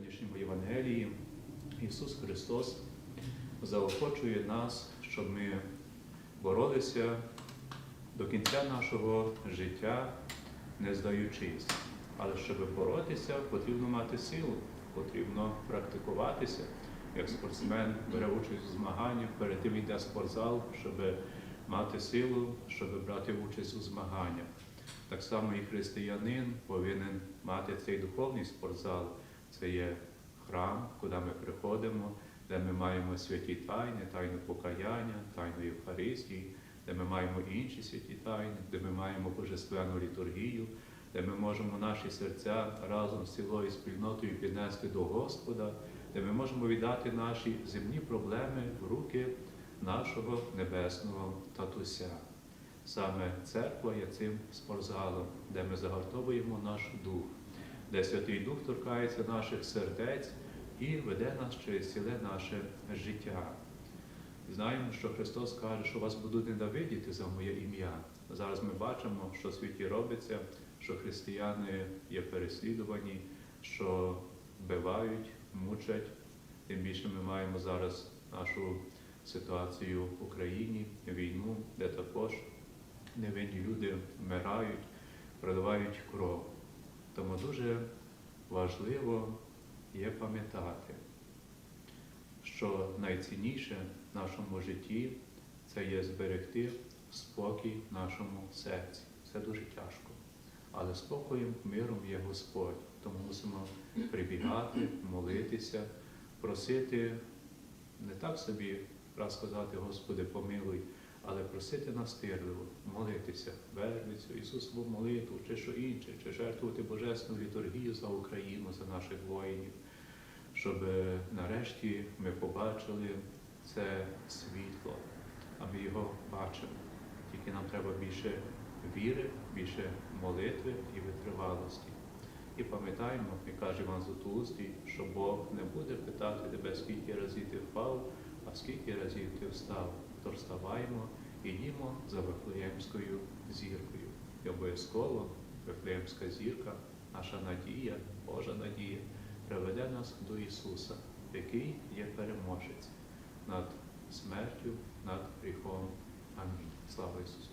сьогоднішньому Євангелії Ісус Христос заохочує нас, щоб ми боролися до кінця нашого життя, не здаючись. Але щоб боротися, потрібно мати силу, потрібно практикуватися. Як спортсмен бере участь у змаганнях, перед тим йде спортзал, щоб мати силу, щоб брати участь у змаганнях. Так само і християнин повинен мати цей духовний спортзал. Це є храм, куди ми приходимо, де ми маємо святі тайни, тайну покаяння, тайну Євхаристії, де ми маємо інші святі тайни, де ми маємо божественну літургію, де ми можемо наші серця разом з цілою спільнотою піднести до Господа, де ми можемо віддати наші земні проблеми в руки нашого небесного татуся. Саме церква є цим спортзалом, де ми загартовуємо наш дух, де Святий Дух торкається наших сердець і веде нас через ціле наше життя. Знаємо, що Христос каже, що вас будуть ненавидіти за моє ім'я. Зараз ми бачимо, що в світі робиться, що християни є переслідувані, що вбивають, мучать. Тим більше ми маємо зараз нашу ситуацію в Україні, війну, де також невинні люди вмирають, проливають кров. Тому дуже важливо є пам'ятати, що найцінніше в нашому житті це є зберегти спокій в нашому серці. Це дуже тяжко. Але спокоєм, миром є Господь. Тому мусимо прибігати, молитися, просити не так собі раз сказати, Господи, помилуй, але просити настирливо, молитися, верницю, Ісусову молитву, чи що інше, чи жертвувати Божественну літургію за Україну, за наших воїнів, щоб е, нарешті ми побачили це світло, а ми його бачимо. Тільки нам треба більше віри, більше молитви і витривалості. І пам'ятаємо, як каже Іван Златоустий, що Бог не буде питати тебе, скільки разів ти впав, а скільки разів ти встав. Тож вставаємо і йдімо за Вифлеємською зіркою. І обов'язково Вифлеємська зірка, наша надія, Божа надія, приведе нас до Ісуса, який є переможець над смертю, над гріхом. Амінь. Слава Ісусу.